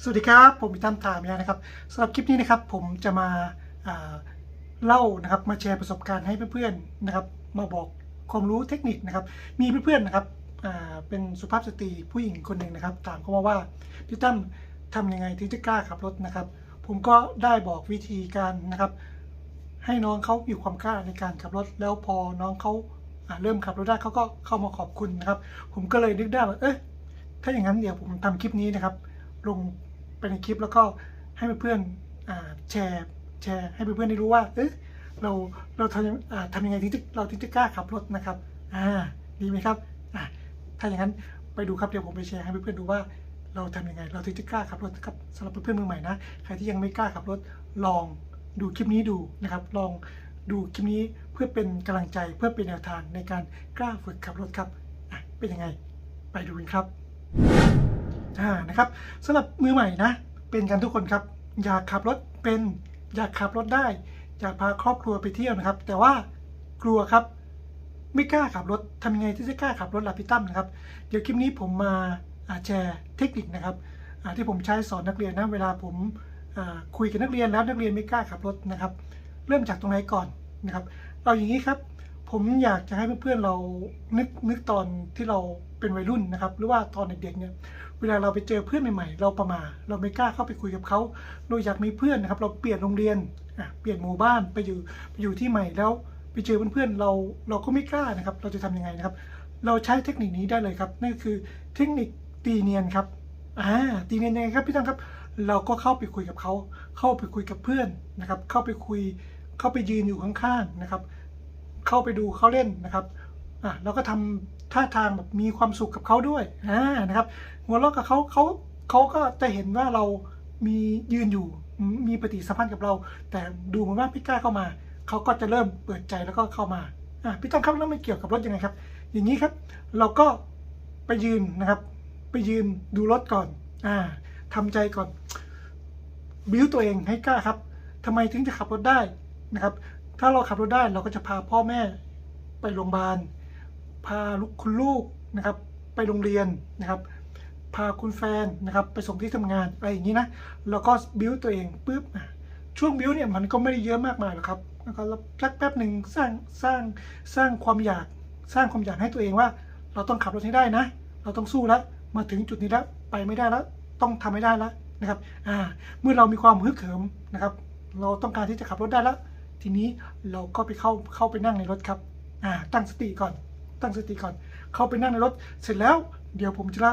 สวัสดีครับ ผมพิตั้มตามยานะครับสำหรับคลิปนี้นะครับผมจะมาอ่าเล่านะครับมาแชร์ประสบการณ์ให้เพื่อนๆนะครับ มาบอกความรู้เทคนิคนะครับ มีเพื่อนๆนะครับเป็นสุภาพสตรีผู้หญิงคนหนึ่งนะครับ ถามเข้ามาว่าพี่ตั้มทำยังไงถึงจะกล้าขับรถนะครับ ผมก็ได้บอกวิธีการนะครับ ให้น้องเขามีความกล้าในการขับรถ แล้วพอน้องเขาอ่าเริ่มขับรถได้เขาก็เข้ามาขอบคุณนะครับ ผมก็เลยนึกได้ว่าเอ๊ะถ้าอย่างนั้นเดี๋ยวผมทำคลิปนี้นะครับ ลงไปในคลิปแล้วก็ให้เพื่อนๆอ่าแชร์แชร์ให้เพื่อนๆได้รู้ว่าเอ๊ะเราเราทำทำยังไงถึงจะเราถึงจะกล้าขับรถนะครับอ่าดีไหมครับอ่าถ้าอย่างนั้นไปดูครับเดี๋ยวผมไปแชร์ให้เพื่อนๆดูว่าเราทำยังไง เราถึงจะกล้าขับรถครับสำหรับเพื่อนๆมือใหม่นะใครที่ยังไม่กล้าขับรถลองดูคลิปนี้ดูนะครับ ลองดูคลิปนี้เพื่อเป็นกำลังใจเพื่อเป็นแนวทางในการกล้าฝึกขับรถครับอะเป็นยังไง ไปดูกันครับ อ่านะครับสำหรับมือใหม่นะ เป็นกันทุกคนครับ อยากขับรถเป็นอยากขับรถได้ อยากพาครอบครัวไปเที่ยวนะครับ แต่ว่ากลัวครับไม่กล้าขับรถทำยังไงที่จะกล้าขับรถล่ะพี่ตั้มนะครับ เดี๋ยวคลิปนี้ผมมาแชร์เทคนิคนะครับที่ผมใช้สอนนักเรียนนะเวลาผมคุยกับนักเรียนแล้วนักเรียนไม่กล้าขับรถนะครับ เริ่มจากตรงไหนก่อนนะครับเอาอย่างนี้ครับ ผมอยากจะให้เพื่อนๆเรานึกนึกตอนที่เราเป็นวัยรุ่นนะครับ หรือว่าตอนเด็กๆเนี่ย เวลาเราไปเจอเพื่อนใหม่ๆ เราประมาเราไม่กล้าเข้าไปคุยกับเขาเราอยากมีเพื่อนนะครับ เราเปลี่ยนโรงเรียนเปลี่ยนหมู่บ้านไปอยู่ไปอยู่ที่ใหม่แล้วไปเจอเพื่อนๆเราเราก็ไม่กล้านะครับ เราจะทำยังไงนะครับ เราใช้เทคนิคนี้ได้เลยครับนั่นคือเทคนิคตีเนียนครับอ่าตีเนียนยังไงครับพี่ตั้งครับ เราก็เข้าไปคุยกับเขาเข้าไปคุยกับเพื่อนนะครับ เข้าไปคุยเข้าไปยืนอยู่ข้างๆนะครับ เข้าไปดูเขาเล่นนะครับอะแล้วก็ทำ ท่าทางแบบมีความสุขกับเขาด้วยอ่านะครับหัวเราะกับเขาเขาเขาก็จะเห็นว่าเรามียืนอยู่มีปฏิสัมพันธ์กับเรา แต่ดูเหมือนว่าพี่กล้าเข้ามาเขาก็จะเริ่มเปิดใจแล้วก็เข้ามาอะพี่ตั้มครับแล้วไม่เกี่ยวกับรถยังไงครับ อย่างนี้ครับเราก็ไปยืนนะครับ ไปยืนดูรถก่อนอ่าทำใจก่อนบิ้วตัวเองให้กล้าครับทำไมถึงจะขับรถได้นะครับ ถ้าเราขับรถได้เราก็จะพาพ่อแม่ไปโรงพยาบาล พาลูกคุณลูกนะครับไปโรงเรียนนะครับ พาคุณแฟนนะครับไปส่งที่ทำงานอะไรอย่างนี้นะแล้วก็บิวตัวเองปุ๊บอะช่วงบิวเนี่ยมันก็ไม่ได้เยอะมากมายหรอกครับแล้วก็สักแป๊บหนึ่งสร้างสร้างสร้างความอยากสร้างความอยากให้ตัวเองว่า เราต้องขับรถให้ได้นะ เราต้องสู้แล้วมาถึงจุดนี้แล้วไปไม่ได้แล้วต้องทำให้ได้แล้วนะครับอ่าเมื่อเรามีความฮึกเหิมนะครับเราต้องการที่จะขับรถได้แล้ว ทีนี้เราก็ไปเข้าเข้าไปนั่งในรถครับอ่าตั้งสติก่อน ตั้งสติก่อน เข้าไปนั่งในรถ เสร็จแล้วเดี๋ยวผมจะเล่า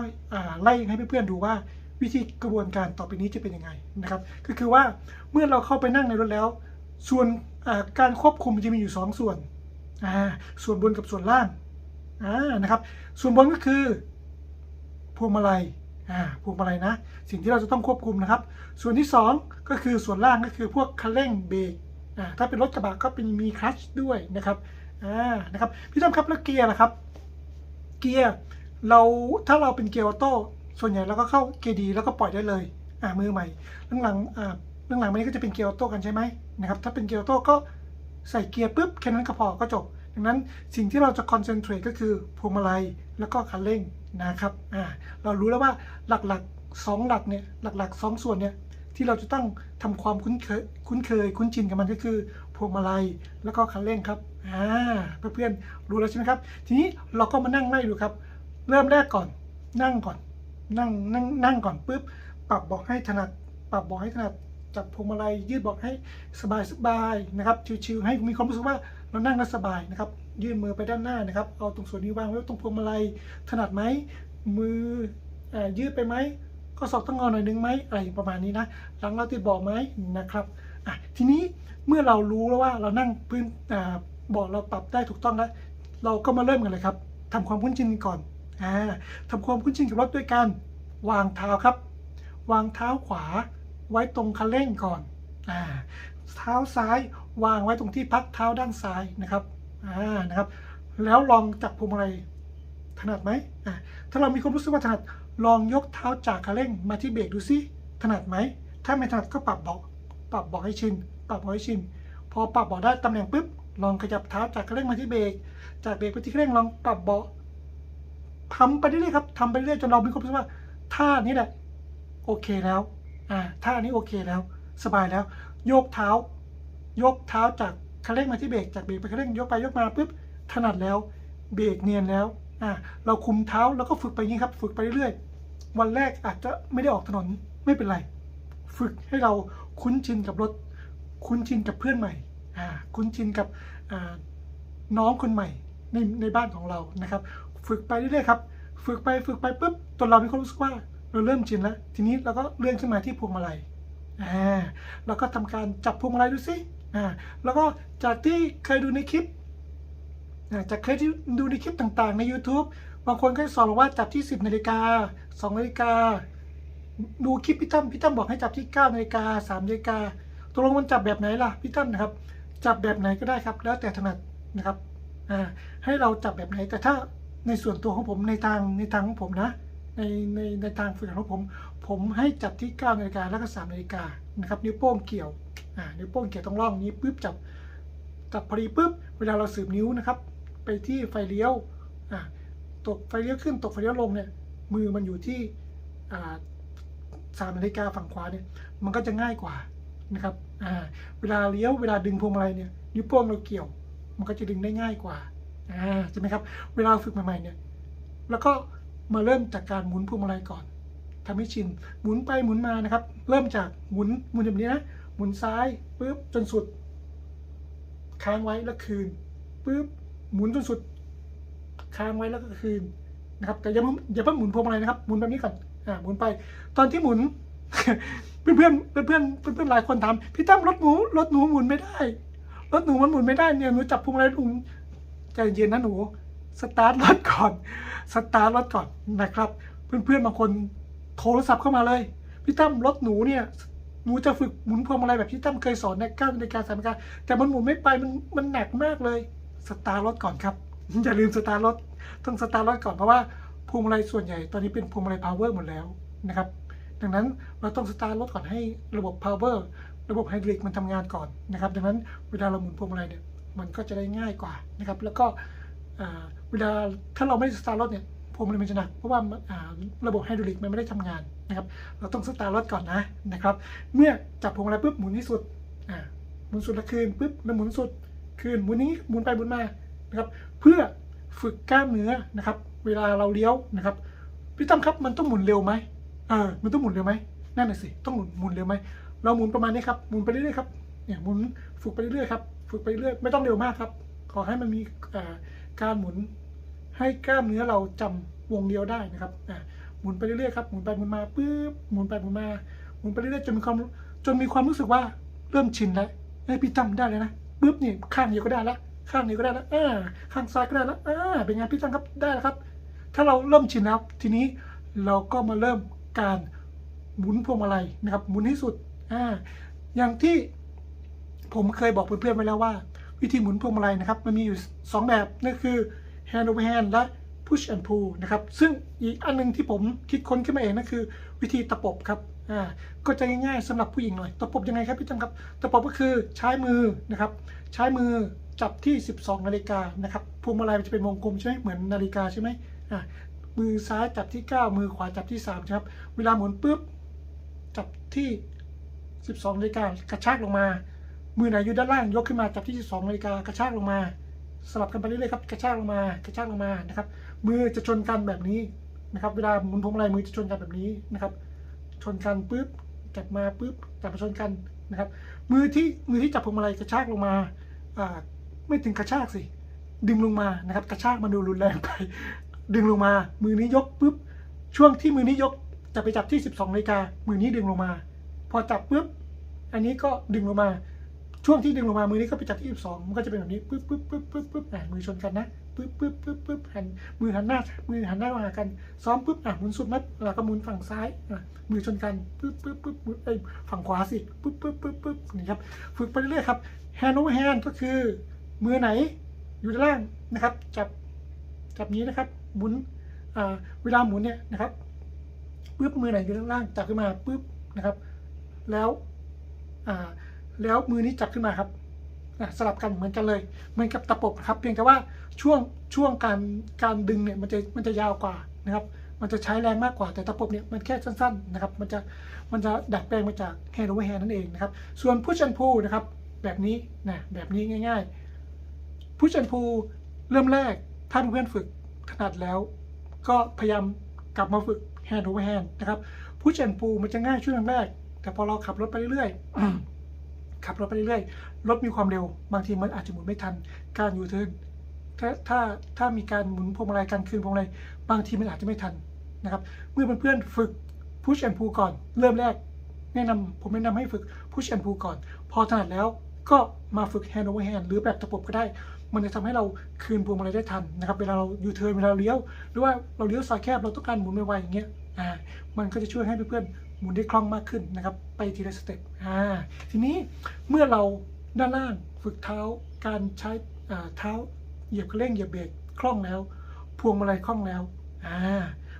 ไล่ให้เพื่อนๆดูว่าวิธีกระบวนการต่อไปนี้จะเป็นยังไงนะครับก็คือว่าเมื่อเราเข้าไปนั่งในรถแล้ว ส่วนการควบคุมจะมีอยู่สองส่วน ส่วนบนกับส่วนล่างนะครับส่วนบนก็คือพวงมาลัยพวงมาลัยนะ สิ่งที่เราจะต้องควบคุมนะครับ ส่วนที่สองก็คือส่วนล่างก็คือพวกคันเร่งเบรกถ้าเป็นรถกระบะก็เป็นมีคลัชด้วยนะครับ อ่านะครับพี่ต้อมครับแล้วเกียร์ล่ะครับเกียร์เราถ้าเราเป็นเกียร์ออโต้ส่วนใหญ่เราก็เข้าเกียร์ดีแล้วก็ปล่อยได้เลยอ่ามือใหม่เรื่องหลังอ่าเรื่องหลังมานี้ก็จะเป็นเกียร์ออโต้กันใช่ไหมนะครับถ้าเป็นเกียร์ออโต้ก็ใส่เกียร์ปุ๊บแค่นั้นก็พอก็จบ ดังนั้นสิ่งที่เราจะคอนเซนเทรตก็คือพวงมาลัยแล้วก็คันเร่งนะครับอ่าเรารู้แล้วว่าหลักๆสองหลักเนี่ยหลักๆสองส่วนเนี่ยที่เราจะต้องทำความคุ้นเคยคุ้นเคยคุ้นชินกับมันก็คือ พวงมาลัย แล้วก็คันเร่งครับอ่าเพื่อนๆรู้แล้วใช่ไหมครับ ทีนี้เราก็มานั่งไล่ดูครับ เริ่มแรกก่อน นั่งก่อน นั่งนั่งนั่งก่อนปุ๊บปรับเบอกให้ถนัด ปรับเบอกให้ถนัดจับพวงมาลัยยืดเบอกให้สบายสบายๆนะครับชิวๆให้มีความรู้สึกว่าเรานั่งแล้วสบายนะครับยื่นมือไปด้านหน้านะครับ เอาตรงส่วนนี้วางไว้ตรงพวงมาลัยถนัดไหมมืออ่ายืดไปไหมก็ศอกต้องงอหน่อยนึงไหมอะไรประมาณนี้นะหลังเราติดเบาะไหมนะครับอะทีนี้ เมื่อเรารู้แล้วว่าเรานั่งพื้นอ่าเบาะเราปรับได้ถูกต้องแล้ว เราก็มาเริ่มกันเลยครับทำความคุ้นชินกันก่อนอ่าทำความคุ้นชินกับรถด้วยการวางเท้าครับ วางเท้าขวาไว้ตรงคันเร่งก่อนอ่าเท้าซ้ายวางไว้ตรงที่พักเท้าด้านซ้ายนะครับอ่านะครับ แล้วลองจับพวงมาลัยถนัดไหมอ่าถ้าเรามีความรู้สึกว่าถนัดลองยกเท้าจากคันเร่งมาที่เบรกดูซิถนัดไหมถ้าไม่ถนัดก็ปรับเบาะปรับเบาะให้ชิน ปรับเบาให้ชิน พอปรับเบาะได้ตำแหน่งปุ๊บ ลองขยับเท้าจากคันเร่งมาที่เบรก จากเบรกไปที่คันเร่งลองปรับเบาะทำไปเรื่อยๆครับทำไปเรื่อยๆจนเรามีความรู้สึกว่าท่านี้แหละโอเคแล้ว อ่า ท่านี้โอเคแล้ว สบายแล้ว โยกเท้า ยกเท้าจากคันเร่งมาที่เบรก จากเบรกไปคันเร่งยกไปยกมาปุ๊บ ถนัดแล้ว เบรกเนียนแล้ว อ่า เราคุมเท้าแล้วก็ฝึกไปงี้ครับ ฝึกไปเรื่อยๆวันแรกอาจจะไม่ได้ออกถนน ไม่เป็นไร ฝึกให้เราคุ้นชินกับรถ คุ้นชินกับเพื่อนใหม่อ่าคุ้นชินกับน้องคนใหม่ในในบ้านของเรานะครับ ฝึกไปเรื่อยๆครับฝึกไปฝึกไปปุ๊บจนเรามีความรู้สึกว่าเราเริ่มชินแล้ว ทีนี้เราก็เลื่อนขึ้นมาที่พวงมาลัยอ่าแล้วก็ทำการจับพวงมาลัยดูสิอ่าแล้วก็จากที่เคยดูในคลิปอ่าจากเคยที่ดูในคลิปต่างๆ ใน YouTube บางคนก็สอนบอกว่าจับที่ 10นาฬิกา2นาฬิกาดูคลิปพี่ตั้มพี่ตั้มบอกให้จับที่9นาฬิกา3นาฬิกา ตกลงมันจับแบบไหนล่ะพี่ตั้มนะครับ จับแบบไหนก็ได้ครับ แล้วแต่ถนัดนะครับอ่าให้เราจับแบบไหน แต่ถ้าในส่วนตัวของผมในทางในทางของผมนะ ในในในทางฝึกของผม ผมให้จับที่9นาฬิกาแล้วก็3นาฬิกานะครับนิ้วโป้งเกี่ยวอ่านิ้วโป้งเกี่ยวตรงร่องนี้ปุ๊บจับจับพอดีปุ๊บเวลาเราสืบนิ้วนะครับ ไปที่ไฟเลี้ยวอ่าตกไฟเลี้ยวขึ้นตกไฟเลี้ยวลงเนี่ยมือมันอยู่ที่อ่าสามนาฬิกาฝั่งขวาเนี่ยมันก็จะง่ายกว่า นะครับอ่าเวลาเลี้ยวเวลาดึงพวงมาลัยเนี่ยนิ้วโป้งเราเกี่ยว มันก็จะดึงได้ง่ายกว่าอ่าใช่ไหมครับ เวลาฝึกใหม่ๆเนี่ยแล้วก็มาเริ่มจากการหมุนพวงมาลัยก่อนทำให้ชินหมุนไปหมุนมานะครับ เริ่มจากหมุนหมุนแบบนี้นะหมุนซ้ายปุ๊บจนสุด ค้างไว้แล้วคืนปุ๊บหมุนจนสุด ค้างไว้แล้วก็คืนนะครับแต่อย่าเพิ่งอย่าเพิ่งหมุนพวงมาลัยนะครับหมุนแบบนี้ก่อนอ่าหมุนไป ตอนที่หมุน เพื่อนเพื่อนเพื่อนเพื่อนเพื่อนหลายคนถามพี่ตั้มรถหนูรถหนูหมุนไม่ได้รถหนูมันหมุนไม่ได้เนี่ยหนูจับพวงมาลัยหนูใจเย็นนะหนูสตาร์ทรถก่อนสตาร์ทรถก่อนนะครับ เพื่อนเพื่อนบางคนโทรศัพท์เข้ามาเลยพี่ตั้มรถหนูเนี่ยหนูจะฝึกหมุนพวงมาลัยแบบที่ตั้มเคยสอนในเก้านาฬิกาสามนาฬิกาแต่มันหมุนไม่ไปมันมันหนักมากเลยสตาร์ทรถก่อนครับอย่าลืมสตาร์ทรถต้องสตาร์ทรถก่อนเพราะว่าพวงมาลัยส่วนใหญ่ตอนนี้เป็นพวงมาลัยพาวเวอร์หมดแล้วนะครับ ดังนั้นเราต้องสตาร์ทรถก่อนให้ระบบ power ระบบไฮดรอลิกมันทำงานก่อนนะครับดังนั้นเวลาเราหมุนพวงมาลัยเนี่ยมันก็จะได้ง่ายกว่านะครับแล้วก็เวลาถ้าเราไม่สตาร์ทรถเนี่ยพวงมาลัยมันจะหนักเพราะว่าระบบไฮดรอลิกมันไม่ได้ทำงานนะครับเราต้องสตาร์ทรถก่อนนะนะครับเมื่อจับพวงมาลัยปุ๊บหมุนที่สุดหมุนสุดแล้วคืนปุ๊บแล้วหมุนสุดคืนหมุนนี้หมุนไปหมุนมานะครับเพื่อฝึกกล้ามเนื้อนะครับเวลาเราเลี้ยวนะครับพี่ตั้มครับมันต้องหมุนเร็วไหม เออมันต้องหมุนเร็วไหมนั่นน่ะสิต้องหมุนหมุนเร็วไหมเราหมุนประมาณนี้ครับหมุนไปเรื่อยๆครับเนี่ยหมุนฝึกไปเรื่อยๆครับฝึกไปเรื่อยไม่ต้องเร็วมากครับ ขอให้มันมีการหมุนให้กล้ามเนื้อเราจำวงเดียวได้นะครับอ่าหมุนไปเรื่อยๆครับหมุนไปหมุนมาปุ๊บหมุนไปหมุนมาหมุนไปเรื่อยๆจนมีความจนมีความรู้สึกว่าเริ่มชินแล้วเฮ้พี่จำได้เลยนะปุ๊บนี่ข้างเดียวก็ได้ละข้างนี้ก็ได้แล้วอ่าข้างซ้ายก็ได้แล้วอ่าเป็นไงพี่ตั้งครับได้แล้วครับ ถ้าเราเริ่มชินแล้ว ทีนี้เราก็มาเริ่ม การหมุนพวงมาลัยนะครับหมุนให้สุดอ่าอย่างที่ผมเคยบอกเพื่อนๆไว้แล้วว่า วิธีหมุนพวงมาลัยนะครับ มันมีอยู่ 2 แบบนั่นคือ hand over hand และ push and pull นะครับ ซึ่งอีกอันหนึงที่ผมคิดค้นขึ้นมาเองนั่นคือ วิธีตะปบครับอ่าก็จะง่ายๆสำหรับผู้หญิงหน่อยตะปบยังไงครับพี่ตั้มครับตะปบก็คือใช้มือนะครับใช้มือจับที่ 12 นาฬิกานะครับพวงมาลัยมันจะเป็นวงกลมใช่ไหมเหมือนนาฬิกาใช่ไหมอ่า มือซ้ายจับที่ 9 มือขวาจับที่ 3 ครับ เวลาหมุนปุ๊บ จับที่ 12นาฬิกากระชากลงมา มือไหนอยู่ด้านล่างยกขึ้นมาจับที่ 12นาฬิกากระชากลงมา สลับกันไปเรื่อยๆครับ กระชากลงมา กระชากลงมานะครับ มือจะชนกันแบบนี้นะครับ เวลาหมุนพวงมาลัยมือจะชนกันแบบนี้นะครับ ชนกันปุ๊บ จับมาปุ๊บ จับมาชนกันนะครับ มือที่มือที่จับพวงมาลัยกระชากลงมาอ่าไม่ถึงกระชากสิดึงลงมานะครับ กระชากมันดูรุนแรงไป ดึงลงมา มือนี้ยกปุ๊บ ช่วงที่มือนี้ยกจะไปจับที่ 12นาฬิกา มือนี้ดึงลงมา พอจับปุ๊บ อันนี้ก็ดึงลงมา ช่วงที่ดึงลงมา มือนี้ก็ไปจับที่ 12 มันก็จะเป็นแบบนี้ปุ๊บปุ๊บปุ๊บปุ๊บปุ๊บอะมือชนกันนะปุ๊บปุ๊บปุ๊บปุ๊บหัน มือหันหน้า มือหันหน้ามาหากัน ซ้อมปุ๊บอะหมุนสุดมัดแล้วก็หมุนฝั่งซ้ายอะมือชนกันปุ๊บปุ๊บปุ๊บปุ๊บเอ้ฝั่งขวาสิปุ๊บปุ๊บปุ๊บปุ๊บนี่ครับ ฝึกไปเรื่อยๆครับ hand over hand ก็คือ มือไหนอยู่ด้านล่างนะครับ จับ จับนี้นะครับ หมุนเวลาหมุนเนี่ยนะครับปุ๊บมือไหนอยู่ด้านล่างจับขึ้นมาปุ๊บนะครับ แล้วแล้วมือนี้จับขึ้นมาครับสลับกันเหมือนกันเลย เหมือนกับตะปบนะครับ เพียงแต่ว่าช่วงช่วงการการดึงเนี่ยมันจะมันจะยาวกว่านะครับ มันจะใช้แรงมากกว่าแต่ตะปบเนี่ยมันแค่สั้นๆนะครับ มันจะมันจะดัดแปลงมาจาก hand over hand นั่นเองนะครับ ส่วน push and pull นะครับ แบบนี้นะแบบนี้ง่ายๆ push and pull เริ่มแรกถ้าเพื่อนฝึก ถนัดแล้ว ก็พยายามกลับมาฝึก hand over hand นะครับ push and pull มันจะง่ายช่วงแรก แต่พอเราขับรถไปเรื่อยๆขับรถไปเรื่อยๆรถมีความเร็ว บางทีมันอาจจะหมุนไม่ทันการยูเทิร์นถ้าถ้าถ้ามีการหมุนพวงมาลัยการคืนพวงมาลัยบางทีมันอาจจะไม่ทันนะครับเมื่อเพื่อนๆฝึก push and pull ก่อน เริ่มแรกแนะนำผมแนะนำให้ฝึก push and pull ก่อน พอถนัดแล้วก็มาฝึก hand over hand หรือแบบตะปบก็ได้ มันจะทำให้เราคืนพวงมาลัยได้ทันนะครับเวลาเรายูเทิร์นเวลาเลี้ยว หรือว่าเราเลี้ยวซอยแคบเราต้องการหมุนไวๆอย่างเงี้ยอ่ามันก็จะช่วยให้เพื่อนๆหมุนได้คล่องมากขึ้นนะครับไปทีละสเต็ปอ่าทีนี้เมื่อเราด้านล่างฝึกเท้าการใช้อ่าเท้าเหยียบเร่งเหยียบเบรกคล่องแล้ว พวงมาลัยคล่องแล้วอ่า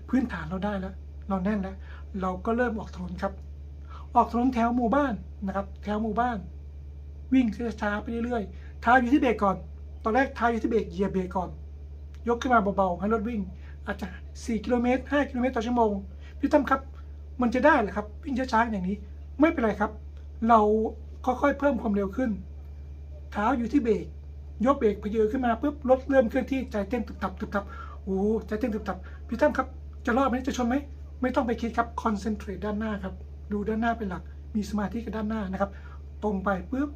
พื้นฐานเราได้แล้ว เราแน่นแล้ว เราก็เริ่มออกถนนครับ ออกถนนแถวหมู่บ้านนะครับ แถวหมู่บ้าน วิ่งช้าๆไปเรื่อยๆเท้าอยู่ที่เบรกก่อน ตอนแรกเท้าอยู่ที่เบรกเหยียบเบรกก่อน ยกขึ้นมาเบาๆให้รถวิ่ง อาจจะ 4 กิโลเมตร 5 กิโลเมตรต่อชั่วโมง พี่ตั้มครับ มันจะได้เหรอครับ วิ่งช้าๆอย่างนี้ ไม่เป็นไรครับ เราค่อยๆเพิ่มความเร็วขึ้น เท้าอยู่ที่เบรก ยกเบรกพเยอขึ้นมาปุ๊บรถเริ่มเคลื่อนที่ใจเต้นตุบตับตุบตับโอ้ใจเต้นตุบตับพี่ตั้มครับ จะรอดไหมจะชนไหมไม่ต้องไปคิดครับคอนเซนเทรตด้านหน้าครับ ดูด้านหน้าเป็นหลัก มีสมาธิกับด้านหน้านะครับ ตรงไปปุ๊บ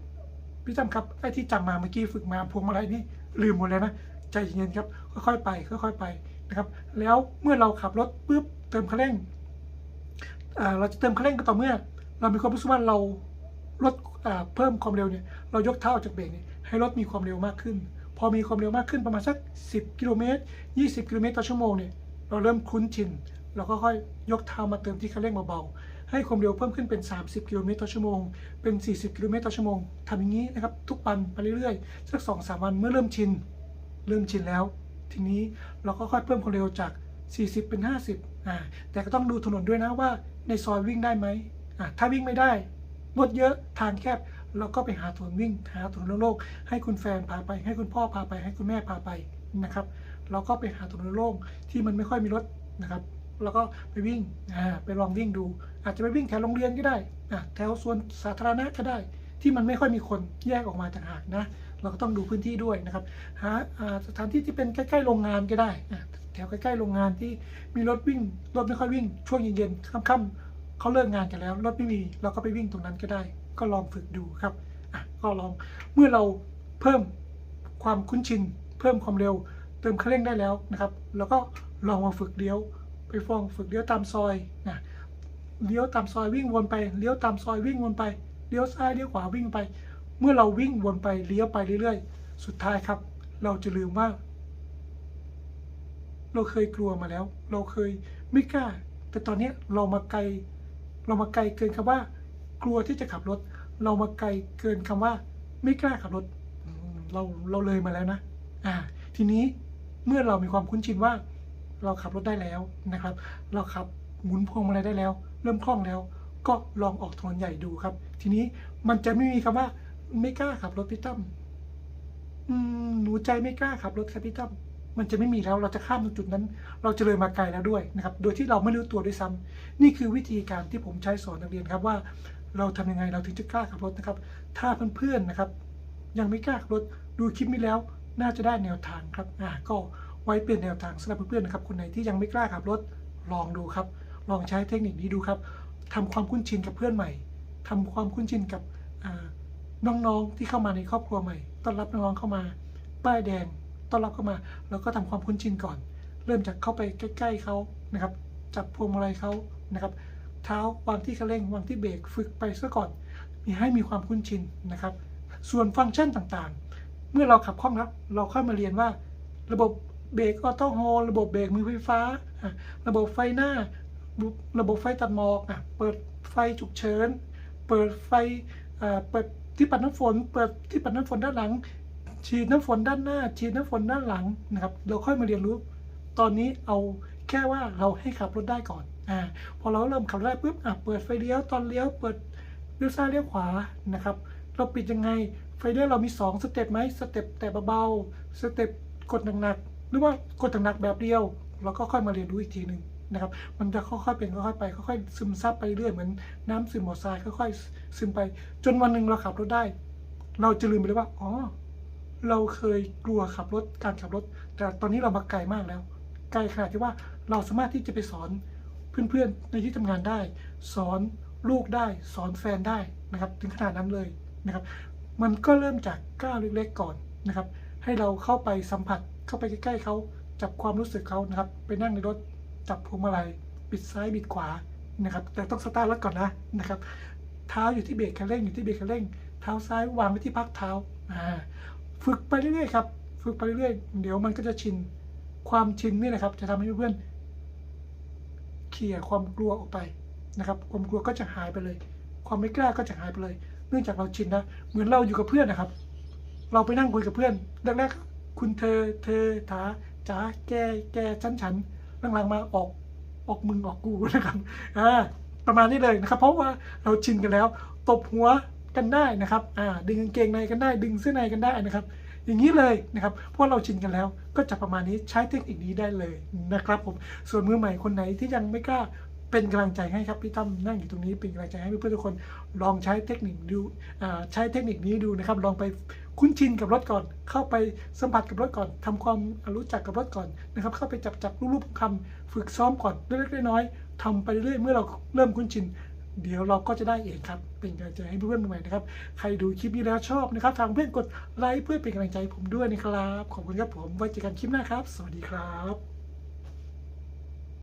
พี่ตั้มครับไอ้ที่จำมาเมื่อกี้ฝึกมาพวงมาลัยนี่ลืมหมดแล้วนะใจเย็นครับค่อยๆไปค่อยๆไปนะครับ แล้วเมื่อเราขับรถปุ๊บเติมคันเร่งอ่าเราจะเติมคันเร่งก็ต่อเมื่อ เรามีความรู้สึกว่าเราลดอ่าเพิ่มความเร็วเนี่ยเรายกเท้าออกจากเบรกเนี่ยให้รถมีความเร็วมากขึ้น พอมีความเร็วมากขึ้นประมาณสัก 10 กิโลเมตร 20 กิโลเมตรต่อชั่วโมงเนี่ยเราเริ่มคุ้นชินเราก็ค่อยยกเท้ามาเติมที่คันเร่งเบาๆ ให้ความเร็วเพิ่มขึ้นเป็น 30 กิโลเมตรต่อชั่วโมง เป็น 40 กิโลเมตรต่อชั่วโมงทำอย่างนี้นะครับทุกวันไปเรื่อยๆ สัก2องสาวันเมื่อเริ่มชิน เริ่มชินแล้ว ทีนี้เราก็ค่อยเพิ่มความเร็วจาก 40 เป็น 50อ่าแต่ก็ต้องดูถนนด้วยนะว่าในซอยวิ่งได้ไหมอ่าถ้าวิ่งไม่ได้รถเยอะทางแคบเราก็ไปหาถนนวิ่ง หาถนนโล่งๆให้คุณแฟนพาไป ให้คุณพ่อพาไป ให้คุณแม่พาไปนะครับ เราก็ไปหาถนนโล่งที่มันไม่ค่อยมีรถนะครับ แล้วก็ไปวิ่งอ่าไปลองวิ่งดู อาจจะไปวิ่งแถวโรงเรียนก็ได้อ่าแถวสวนสาธารณะก็ได้ ที่มันไม่ค่อยมีคนแยกออกมาต่างหากนะเราก็ต้องดูพื้นที่ด้วยนะครับหาสถานที่ที่เป็นใกล้ๆโรงงานก็ได้อะแถวใกล้ๆโรงงานที่มีรถวิ่งรถไม่ค่อยวิ่ง ช่วงเย็นๆค่ำๆเขาเลิกงานกันแล้ว รถไม่มีเราก็ไปวิ่งตรงนั้นก็ได้ ก็ลองฝึกดูครับก็ลองเมื่อเราเพิ่มความคุ้นชิน เพิ่มความเร็ว เติมเคันเร่งได้แล้วนะครับ แล้วก็ลองมาฝึกเลี้ยว ไปฟองฝึกเลี้ยวตามซอยนะเลี้ยวตามซอยวิ่งวนไปเลี้ยวตามซอยวิ่งวนไปเลี้ยวซ้ายเลี้ยวขวาวิ่งไป เมื่อเราวิ่งวนไปเลี้ยวไปเรื่อยๆ สุดท้ายครับ เราจะลืมว่า เราเคยกลัวมาแล้ว เราเคยไม่กล้า แต่ตอนนี้เรามาไกล เรามาไกลเกินคำว่า กลัวที่จะขับรถ เรามาไกลเกินคำว่า ไม่กล้าขับรถเราเราเลยมาแล้วนะอ่าทีนี้เมื่อเรามีความคุ้นชินว่า เราขับรถได้แล้วนะครับ เราขับหมุนพวงมาลัยได้แล้ว เริ่มคล่องแล้ว ก็ลองออกถนนใหญ่ดูครับ ทีนี้มันจะไม่มีคำว่าไม่กล้าขับรถพี่ตั้มหนูใจไม่กล้าขับรถครับพี่ตั้มมันจะไม่มีแล้วเราจะข้ามตรงจุดนั้น เราจะเลยมาไกลแล้วด้วยนะครับ โดยที่เราไม่รู้ตัวด้วยซ้ำนี่คือวิธีการที่ผมใช้สอนนักเรียนครับว่า เราทำยังไงเราถึงจะกล้าขับรถนะครับ ถ้าเพื่อนๆนะครับ ยังไม่กล้าขับรถดูคลิปนี้แล้ว น่าจะได้แนวทางครับอ่าก็ ไว้เป็นแนวทางสำหรับเพื่อนๆนะครับคนไหนที่ยังไม่กล้าขับรถลองดูครับ ลองใช้เทคนิคนี้ดูครับทำความคุ้นชินกับเพื่อนใหม่ทำความคุ้นชินกับอ่าน้องๆที่เข้ามาในครอบครัวใหม่ ต้อนรับน้องๆเข้ามา ป้ายแดง ต้อนรับเข้ามา แล้วก็ทำความคุ้นชินก่อน เริ่มจากเข้าไปใกล้ ๆเขานะครับ จับพวงมาลัยเขานะครับ เท้าวางที่คันเร่ง วางที่เบรก ฝึกไปซะก่อน มีให้มีความคุ้นชินนะครับ ส่วนฟังก์ชันต่างๆ เมื่อเราขับคล่องแล้ว เราค่อยมาเรียนว่า ระบบ เบรกออโต้โฮลระบบเบรกมือไฟฟ้า ระบบไฟหน้า ระบบไฟตัดหมอกเปิดไฟฉุกเฉิน เปิดไฟเปิดที่ปัดน้ำฝน เปิดที่ปัดน้ำฝนด้านหลัง ฉีดน้ำฝนด้านหน้า ฉีดน้ำฝนด้านหลังนะครับ เราค่อยมาเรียนรู้ ตอนนี้เอาแค่ว่าเราให้ขับรถได้ก่อนอ่าพอเราเริ่มขับได้ปุ๊บอะเปิดไฟเลี้ยวตอนเลี้ยว เปิดเลี้ยวซ้ายเลี้ยวขวานะครับ เราปิดยังไง ไฟเลี้ยวเรามี 2 สเต็ปไหมสเต็ปแต่เบาๆ สเต็ปกดหนักๆ หรือว่ากดหนักแบบเดียวเราก็ค่อยมาเรียนรู้อีกทีหนึ่งนะครับ มันจะค่อยๆเป็นค่อยๆไปค่อยๆซึมซับไปเรื่อยเหมือนน้ำซึมหมดทรายค่อยๆซึมไป จนวันหนึ่งเราขับรถได้ เราจะลืมไปเลยว่าอ๋อเราเคยกลัวขับรถการขับรถ แต่ตอนนี้เรามาไกลมากแล้ว ไกลขนาดที่ว่าเราสามารถที่จะไปสอนเพื่อนๆในที่ทำงานได้ สอนลูกได้สอนแฟนได้นะครับ ถึงขนาดนั้นเลยนะครับ มันก็เริ่มจากก้าวเล็กๆก่อนนะครับ ให้เราเข้าไปสัมผัส เข้าไปใกล้ๆเขาจับความรู้สึกเขานะครับ ไปนั่งในรถจับพวงมาลัยบิดซ้ายบิดขวานะครับ แต่ต้องสตาร์ทรถก่อนนะนะครับ เท้าอยู่ที่เบรกคันเร่งอยู่ที่เบรกคันเร่ง เท้าซ้ายวางไว้ที่พักเท้าฝึกไปเรื่อยๆครับฝึกไปเรื่อยๆเดี๋ยวมันก็จะชินความชินนี่นะครับ จะทำให้เพื่อนๆเคลียร์ความกลัวออกไปนะครับ ความกลัวก็จะหายไปเลย ความไม่กล้าก็จะหายไปเลย เนื่องจากเราชินนะเหมือนเราอยู่กับเพื่อนนะครับ เราไปนั่งคุยกับเพื่อนแรกๆ คุณเธอเธอถาจ๋าแกแกฉันฉันหลังๆมาออกออกมึงออกกูนะครับอ่าประมาณนี้เลยนะครับ เพราะว่าเราชินกันแล้ว ตบหัวกันได้นะครับ อ่า ดึงกางเกงในกันได้ ดึงเสื้อในกันได้นะครับ อย่างนี้เลยนะครับ เพราะเราชินกันแล้ว ก็จะประมาณนี้ใช้เทคนิคนี้ได้เลยนะครับผม ส่วนมือใหม่คนไหนที่ยังไม่กล้า เป็นกำลังใจให้ครับพี่ตั้มนั่งอยู่ตรงนี้เป็นกำลังใจให้เพื่อนๆทุกคนลองใช้เทคนิคดูใช้เทคนิคนี้ดูนะครับ ลองไปคุ้นชินกับรถก่อน เข้าไปสัมผัสกับรถก่อนทำความรู้จักกับรถก่อนนะครับ เข้าไปจับจับรูปๆคำฝึกซ้อมก่อนเล็กๆน้อยๆทำไปเรื่อยๆเมื่อเราเริ่มคุ้นชินเดี๋ยวเราก็จะได้เองครับ เป็นกำลังใจให้เพื่อนๆใหม่นะครับ ใครดูคลิปนี้แล้วชอบนะครับ ทางเพื่อนกดไลค์เพื่อเป็นกำลังใจผมด้วยนะครับ ขอบคุณครับผม ไว้เจอกันคลิปหน้าครับ สวัสดีครับ